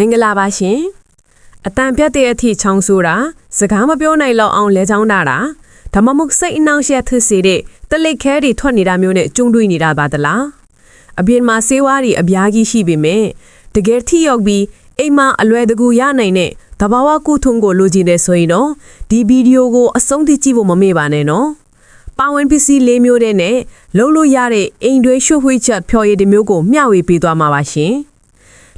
မင်္ဂလာပါရှင်အတန်ပြတ်တဲ့အထိချောင်းဆိုတာစကားမပြောနိုင်လောက်အောင်လဲချောင်းတာတာဒါမှမဟုတ်စိတ်အနှောင့်အယှက်ဖြစ်စေတဲ့တလိတ်ခဲတွေထွက်နေတာမျိုးနဲ့ကျုံတွေ့နေတာပါသလားအပြင်မှာဆေးဝါးတွေအများကြီးရှိပေမဲ့တကယ်ထိရောက်ပြီးအိမ်မှာအလွယ်တကူရနိုင်တဲ့တဘာဝကုထုံးကိုလိုချင်တယ်ဆိုရင်တော့ဒီဗီဒီယိုကိုအဆုံးထိကြည့်ဖို့မမေ့ပါနဲ့နော်ပါဝင်ပစ္စည်း၄မျိုးတဲ့နဲ့လုံးလို့ရတဲ့အိမ်တွဲရွှေ့ဝှေ့ချက်ဖျော်ရည်တစ်မျိုးကိုမျှဝေပေးသွားမှာပါရှင်။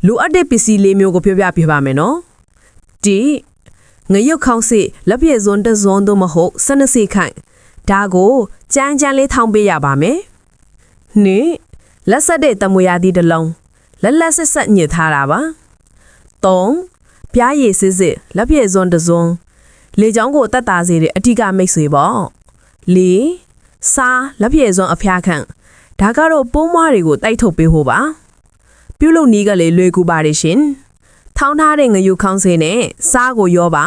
လိုအပ်တဲ့ပစ္စည်း၄မျိုးကိုပြောပြပြပါမယ်နော်။ဒီငရုတ်ခေါင်းစီလက်ပြည့်စွန်းတစ်စွန်းသို့မဟုတ်၁၂စီခိုင်ဒါကိုကြမ်းကြမ်းလေးထောင်းပေးရပါမယ်။နိလက်ဆက်တဲ့တမွေရာသီတစ်လုံးလက်လက်ဆက်ဆက်ညစ်ထားတာပါ။၃ပြားရည်စစ်စစ်လက်ပြည့်စွန်းတစ်စွန်းလေချောင်းကိုတက်တာစေတဲ့အထူးကမိတ်ဆွေပေါ့။လေးစားလက်ပြည့်စွန်းအဖျားခန့်ဒါကတော့ပိုးမွားတွေကိုတိုက်ထုတ်ပေးဖို့ပါ ပြုတ်လုံနီးကလေးလွယ်ကူပါတယ်ရှင်ထောင်းထားတဲ့ငရုတ်ခေါင်းစင်းနဲ့စားကိုရောပါ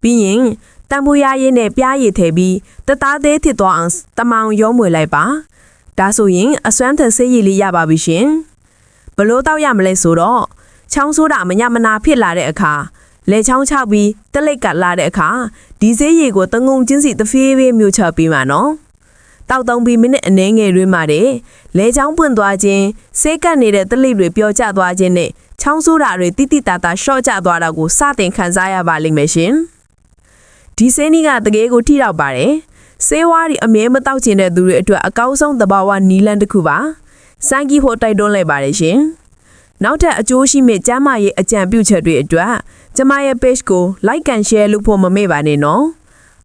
ပြီးရင်တံပိုးရည်နဲ့ပြားရည်ထည့်ပြီးတသားသေးဖြစ်သွားအောင်တမောင်ရောမွေလိုက်ပါဒါဆိုရင်အစွမ်းထဆေးရည်လေးရပါပြီရှင်ဘလို့တောက်ရမလဲဆိုတော့ချောင်းဆိုးတာမညမနာဖြစ်လာတဲ့အခါလေချောင်းချပြီးတလိတ်ကလာတဲ့အခါဒီဆေးရည်ကိုတငုံချင်းစီတဖေးဖေးမြူချပြီးမှာနော် တောက်တုံးပြီးမိနစ်အနည်းငယ်တွင်မှတဲ့လဲချောင်းပွင့်သွားခြင်းဆေးကပ်နေတဲ့တလိပ်တွေပျော်ကျသွားခြင်းနဲ့ချောင်းဆိုးတာတွေတိတိတတာရှော့ကျသွားတာကိုစတင်ခံစားရပါလိမ့်မယ်ရှင်ဒီဆေးနီးကတကယ်ကိုထိရောက်ပါတယ်ဆေးဝါးတွေအမြဲမတောက်ချင်တဲ့သူတွေအတွက်အကောင်းဆုံးသဘာဝနီလန်တစ်ခုပါစမ်းကြီးဖို့တိုက်တွန်းလိုက်ပါတယ်ရှင်နောက်ထပ်အကျိုးရှိမဲ့ကျမ်းမာရေးအကြံပြုချက်တွေအတွက်ကျမရဲ့ page ကို like and share လုပ်ဖို့မမေ့ပါနဲ့နော်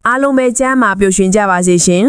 အားလုံးပဲကျမ်းမာပျော်ရွှင်ကြပါစေရှင်